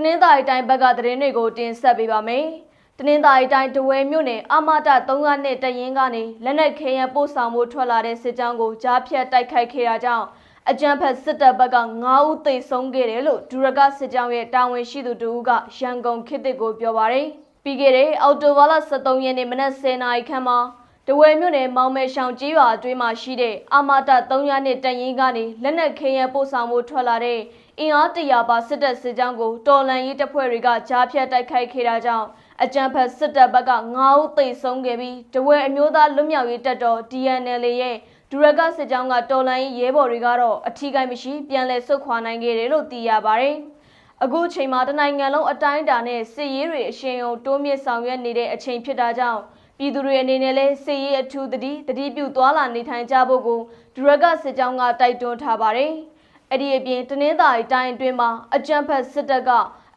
တနင်္သာရီတိုင်းဘက်ကသတင်းတွေကိုတင်ဆက်ပေးပါမယ်။တနင်္သာရီတိုင်းတဝဲမြို့နယ်အမတာ3နှစ်တရင်ကနေလက်နက်ခဲယံပို့ဆောင်မှုထွက်လာတဲ့စစ်ကြောင်းကိုကြားဖြတ်တိုက်ခိုက်ခဲ့တာကြောင့်အကြမ်းဖက်စစ်တပ်ဘက်က9ဦးသေဆုံးခဲ့တယ်လို့ဒူရကစစ်ကြောင်းရဲ့တာဝန်ရှိသူတဦးကရန်ကုန်ခေတ်တစ်ကိုပြောပါရယ်။ပြီးခဲ့တဲ့အော်တိုဘာလ23ရက်နေ့မနက်10:00နာရီခန့်မှာတဝဲမြို့နယ်မောင်မဲရှောင်ကြီးရွာအတွင်းမှာရှိတဲ့အမတာ300နှစ်တရင်ကနေလက်နက်ခဲယံပို့ဆောင်မှုထွက်လာတဲ့ အင်အားတရာပါစစ်တပ်စစ်ကြောင်းကိုတော်လန်ရေးတပ်ဖွဲ့တွေကကြားဖြတ်တိုက်ခိုက်ခဲ့တာကြောင့်အကြမ်းဖက်စစ်တပ်ဘက်က9ဦးသေဆုံးခဲ့ပြီးတဝဲအမျိုးသားလွတ်မြောက်ရေးတပ်တော် DNL ရဲ့ဒူရကစစ်ကြောင်းကတော်လန်ရေးရဲဘော်တွေကတော့အထီးကိုင်းမရှိပြန်လည်ဆုတ်ခွာနိုင်ခဲ့တယ်လို့သိရပါတယ်။အခုချိန်မှာတနိုင်ငံလုံးအတိုင်းအတာနဲ့စစ်ရေးတွေအရှင်ယုံတိုးမြင့်ဆောင်ရွက်နေတဲ့အချိန်ဖြစ်တာကြောင့်ပြည်သူတွေအနေနဲ့လည်းစစ်ရေးအထူးတတိတတိပြုသွားလာနေထိုင်ကြဖို့ကိုဒူရကစစ်ကြောင်းကတိုက်တွန်းထားပါတယ်။ အဲ့ဒီအပြင်တနင်္သာရီတိုင်းအတွင်းမှာအကြမ်းဖက်စစ်တပ်က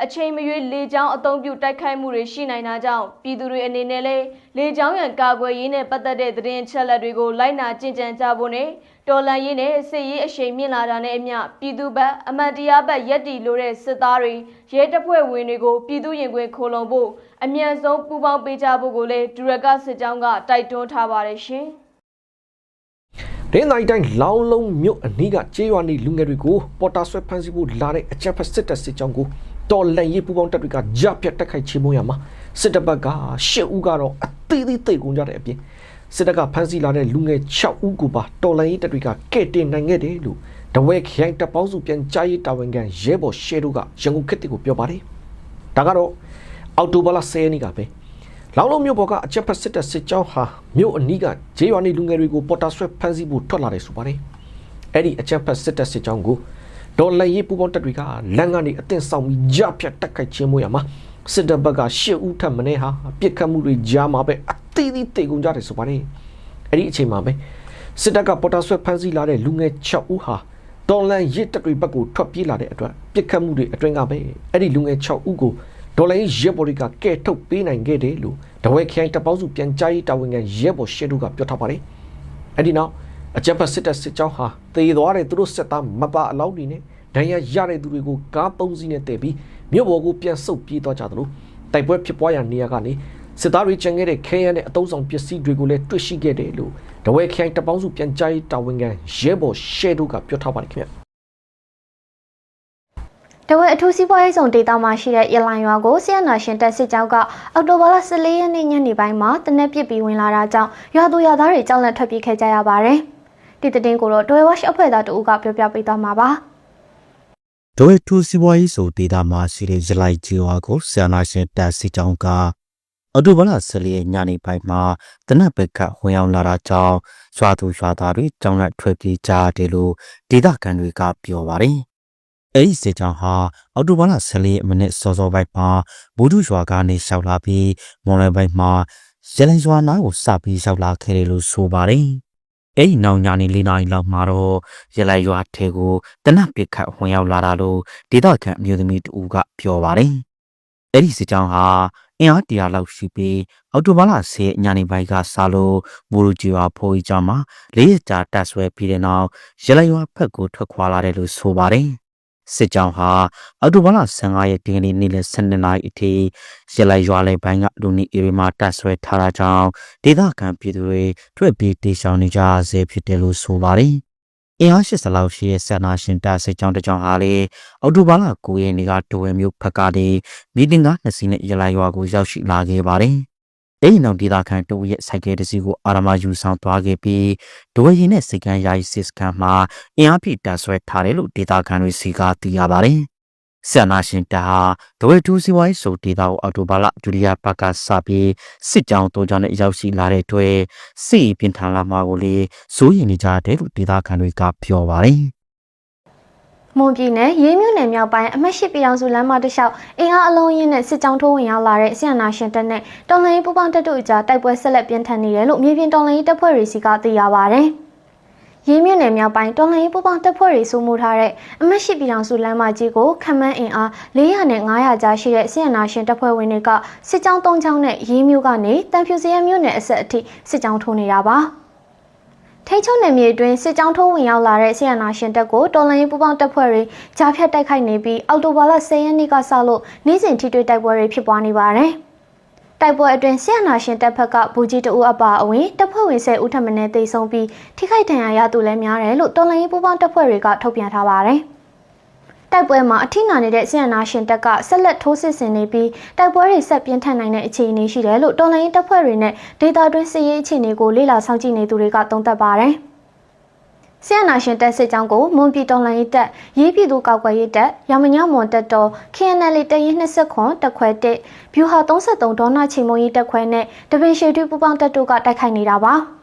အချိန်မရွေးလေကြောင်းအုံပြုတိုက်ခိုက်မှုတွေရှိနိုင်တာကြောင့်ပြည်သူတွေအနေနဲ့လည်းလေကြောင်းရန်ကာကွယ်ရေးနဲ့ပတ်သက်တဲ့သတင်းချက်လက်တွေကိုလိုက်နာကျင့်ကြံကြဖို့နဲ့တော်လန်ရေးနဲ့စစ်ရေးအရှိန်မြင့်လာတာနဲ့အမျှပြည်သူဘက်အမှန်တရားဘက်ရက်တီလို့တဲ့စစ်သားတွေရဲတပ်ဖွဲ့ဝင်တွေကိုပြည်သူရင်ခွင်ခိုလုံဖို့အမြန်ဆုံးပူးပေါင်းပေးကြဖို့ကိုလည်းဒူရကစစ်ကြောင်းကတိုက်တွန်းထားပါတယ်ရှင်။ ဒင်းတိုင်းတိုင်းလောင်းလုံးမြို့အနီးကကျေးရွာနေလူငယ်တွေကိုပေါ်တာဆွဲဖမ်းဆီးဖို့လာတဲ့အကြမ်းဖက်စစ်တပ်စစ်ကြောင်းကိုတော်လန်ရေးပူပေါင်းတပ်တွေကကြပြတ်တက်ခိုက်ချေမှုရမှာစစ်တပ်ဘက်က၈ဦးကတော့အသေးသေးသိကုန်ကြတဲ့အပြင်စစ်တပ်ကဖမ်းဆီးလာတဲ့လူငယ်6ဦးကိုပါတော်လန်ရေးတပ်တွေကကဲ့တင်နိုင်ခဲ့တယ်လို့တဝဲခိုင်တပ်ပေါင်းစုပြန်ကြားရေးတာဝန်ခံရဲဘော်ရှဲတို့ကရန်ကုန်ခေတ်ကိုပြောပါတယ်ဒါကတော့အောက်တိုဘာလ10ရက်နေ့ကပဲ လောင်လုံးမြို့ပေါ်ကအချက်ဖက်စစ်တပ်စစ်ကြောင်းဟာမြို့အနီးကဂျေးရွာနေလူငယ်တွေကိုပေါ်တာဆွဲဖမ်းဆီးဖို့ထွက်လာတယ်ဆိုပါတယ်။အဲ့ဒီအချက်ဖက်စစ်တပ်စစ်ကြောင်းကိုဒေါ်လာရေးပူပေါင်းတပ်တွေကလမ်းကနေအသင့်ဆောင်ပြီးကြဖြတ်တက်ခိုက်ခြင်းမို့ရမှာစစ်တပ်ဘက်ကရှစ်ဦးထပ်မင်းဟာပြစ်ခတ်မှုတွေကြားမှာပဲအသေးသေးတေကုန်ကြတယ်ဆိုပါတယ်။အဲ့ဒီအချိန်မှာပဲစစ်တပ်ကပေါ်တာဆွဲဖမ်းဆီးလာတဲ့လူငယ်6ဦးဟာဒေါ်လာရစ်တပ်တွေဘက်ကိုထွက်ပြေးလာတဲ့အတွက်ပြစ်ခတ်မှုတွေအတွင်းကပဲအဲ့ဒီလူငယ်6ဦးကို ဒေါ်လာရေးရဲဘော်တွေကကဲထုတ်ပေးနိုင်ခဲ့တယ်လို့တဝဲခိုင်တပ်ပေါင်းစုပြန်ကြားရေးတာဝန်ခံရဲဘော်ရှေ့တို့ကပြောထားပါတယ်။အဲ့ဒီနောက်အကြပ်ဖက်စစ်တပ်စစ်ကြောင်းဟာတေသွားတဲ့သူတို့စစ်သားမပါအလောင်းတွေနဲ့ဒဏ်ရာရတဲ့သူတွေကိုကားပုံးစီးနဲ့တည်ပြီးမြို့ပေါ်ကိုပြန်ဆုတ်ပြေးသွားကြသလိုတိုက်ပွဲဖြစ်ပွားရာနေရာကနေစစ်သားတွေကျန်ခဲ့တဲ့ခဲယမ်းနဲ့အတုံးဆောင်ပစ္စည်းတွေကိုလည်းတွေ့ရှိခဲ့တယ်လို့တဝဲခိုင်တပ်ပေါင်းစုပြန်ကြားရေးတာဝန်ခံရဲဘော်ရှေ့တို့ကပြောထားပါတယ်ခင်ဗျ။ တဝဲအထူးစီးပွားရေးဆောင်ဒေသမှာရှိတဲ့ရလိုင်ရွာကိုဆီယနာရှင်တပ်စစ်ကြောင်းကအော်တိုဘာလ14ရက်နေ့ညနေပိုင်းမှာတနက်ပစ်ပြီးဝင်လာတာကြောင့်ရွာသူရွာသားတွေကြောက်လန့်ထွက်ပြေးခဲ့ကြရပါတယ်။ဒီတဲ့တင်ကိုတော့တွဲဝါရှအဖွဲ့သားတဦးကပြောပြပေးသွားမှာပါ။ဒိုဝဲထူစီပွားရေးဆိုဒေတာမှာရှိတဲ့ဇလိုက်ဂျီဝါကိုဆန္ဒရှင်တပ်စီကြောင်းကအတူဘလဆလီရဲ့ညနေပိုင်းမှာတနက်ဘက်ကဝင်ရောက်လာတာကြောင့်ရွာသူရွာသားတွေကြောင်းလက်ထွက်ပြေးကြတယ်လို့ဒေတာကန်တွေကပြောပါတယ်။ အဲဒီစစ်ကြောင်းဟာအော်တိုဘာလ14မိနစ်စောစောပိုင်းမှာဘူဒုရွာကနေရှောက်လာပြီးမွန်လွယ်ပိုင်းမှာရလင်ရွာနားကိုစပြီးရှောက်လာခဲ့တယ်လို့ဆိုပါတယ်။အဲ့ဒီနောက်ညာနေလေးနာရီလောက်မှာတော့ရလိုက်ရွာထဲကိုတနက်ပစ်ခတ်ဝင်ရောက်လာတာလို့ဒေသခံအမျိုးသမီးတူကပြောပါတယ်။အဲ့ဒီစစ်ကြောင်းဟာအင်အားတရာလောက်ရှိပြီးအော်တိုဘာလ10ညနေပိုင်းကစလို့ဘူရူဂျီဝါဖိုးကြီးကျောင်းမှာလေးရကြာတက်ဆွဲပြီးတဲ့နောက်ရလိုက်ရွာဖက်ကိုထွက်ခွာလာတယ်လို့ဆိုပါတယ်။ စစ်ကြောင်းဟာအော်တိုဘာလ15ရက်ဒီကနေ့နေ့လယ်12နာရီအထိရလိုက်ရွာလေပိုင်းကလူနီအေရီမှာတက်ဆွဲထားတာကြောင့်ဒေသခံပြည်သူတွေထွက်ပြေးတေရှောင်နေကြဆဲဖြစ်တယ်လို့ဆိုပါတယ်။အင်အား80လောက်ရှိတဲ့ဆန္ဒရှင်တပ်စစ်ကြောင်းတစ်ကြောင်းဟာလေအော်တိုဘာလ9ရက်နေ့ကဒိုဝဲမျိုးဖက်ကနေမီတင်ကားနှစ်စီးနဲ့ရလိုက်ရွာကိုရောက်ရှိလာခဲ့ပါတယ်။ အဲဒီနောက်ဒေသခံတူရဲ့စိုက်ကဲတစ်စီးကိုအာရမယူဆောင်သွားခဲ့ပြီးဒိုဝဲရင်နဲ့စိတ်ကန်းယာယီစစ်စကန်မှာအင်အားပြည့်တပ်ဆွဲထားတယ်လို့ဒေသခံတွေစီကသိရပါတယ်။ဆန္ဒရှင်တပ်ဟာဒိုဝဲတူစီဝိုင်းဆိုဒေသကိုအော်တိုဘာလဒုတိယပတ်ကစပြီးစစ်ကြောင်းတိုးကြောင်းနဲ့ရောက်ရှိလာတဲ့အတွက်စစ်ရေးပြင်ထန်လာမှာကိုလေစိုးရင်နေကြတယ်လို့ဒေသခံတွေကပြောပါတယ်။ မွန်ပြည်နယ်ရေးမြို့နယ်မြောက်ပိုင်းအမှတ်ရှိပြည်အောင်စုလမ်းမတစ်လျှောက်အင်အားအလုံးရင်းနဲ့စစ်ကြောင်းထိုးဝင်ရောက်လာတဲ့ဆီယနာရှင်တပ်နဲ့တော်လှန်ရေးပူးပေါင်းတပ်တို့အကြားတိုက်ပွဲဆက်လက်ပြင်းထန်နေတယ်လို့မြေပြင်တော်လှန်ရေးတပ်ဖွဲ့တွေစီကသိရပါဗျ။ရေးမြို့နယ်မြောက်ပိုင်းတော်လှန်ရေးပူးပေါင်းတပ်ဖွဲ့တွေစိုးမိုးထားတဲ့အမှတ်ရှိပြည်အောင်စုလမ်းမကြီးကိုခမန်းအင်အား400နဲ့900ကြားရှိတဲ့ဆီယနာရှင်တပ်ဖွဲ့ဝင်တွေကစစ်ကြောင်း၃ချောင်းနဲ့ရေးမြို့ကနေတန်ဖြူစရမြို့နယ်အဆက်အထိစစ်ကြောင်းထိုးနေတာပါ။ ထိချုံနယ်မြေအတွင်းစစ်ကြောင်းထိုးဝင်ရောက်လာတဲ့ဆီယနာရှင်တပ်ကိုတော်လိုင်းရေးပူးပေါင်းတပ်ဖွဲ့တွေကြားဖြတ်တိုက်ခိုက်နေပြီးအော်တိုဘာလ10ရက်နေ့ကစလို့နေ့စဉ်ထိတွေ့တိုက်ပွဲတွေဖြစ်ပွားနေပါတယ်။တိုက်ပွဲအတွင်းဆီယနာရှင်တပ်ဖက်ကဘူကြီးတအူအပါအဝင်တပ်ဖွဲ့ဝင်10ဦးထပ်မံတေဆုံးပြီးထိခိုက်ဒဏ်ရာရသူလည်းများတယ်လို့တော်လိုင်းရေးပူးပေါင်းတပ်ဖွဲ့တွေကထုတ်ပြန်ထားပါတယ်။ တိုက်ပွဲမှာအထိနာနေတဲ့ဆီယနာရှင်တပ်ကဆက်လက်ထိုးစစ်ဆင်နေပြီးတိုက်ပွဲတွေဆက်ပြင်းထန်နိုင်တဲ့အခြေအနေရှိတယ်လို့တော်လိုင်းတပ်ဖွဲ့တွေနဲ့ဒေတာတွင်းစစ်ရေးအခြေအနေကိုလေ့လာစောင့်ကြည့်နေသူတွေကသုံးသပ်ပါတယ်။ဆီယနာရှင်တပ်စစ်ကြောင်းကိုမွန်ပြည်တော်လှန်ရေးတပ်ရေးပြည်သူကောက်ကွယ်ရေးတပ်ရမညမွန်တပ်တော် KNL တရင်20ခွန်တက်ခွဲ1ဗျူဟာ33ဒေါနာချိန်မုံရေးတပ်ခွဲနဲ့တပင်ရှေတူပူပေါင်းတပ်တို့ကတိုက်ခိုက်နေတာပါ။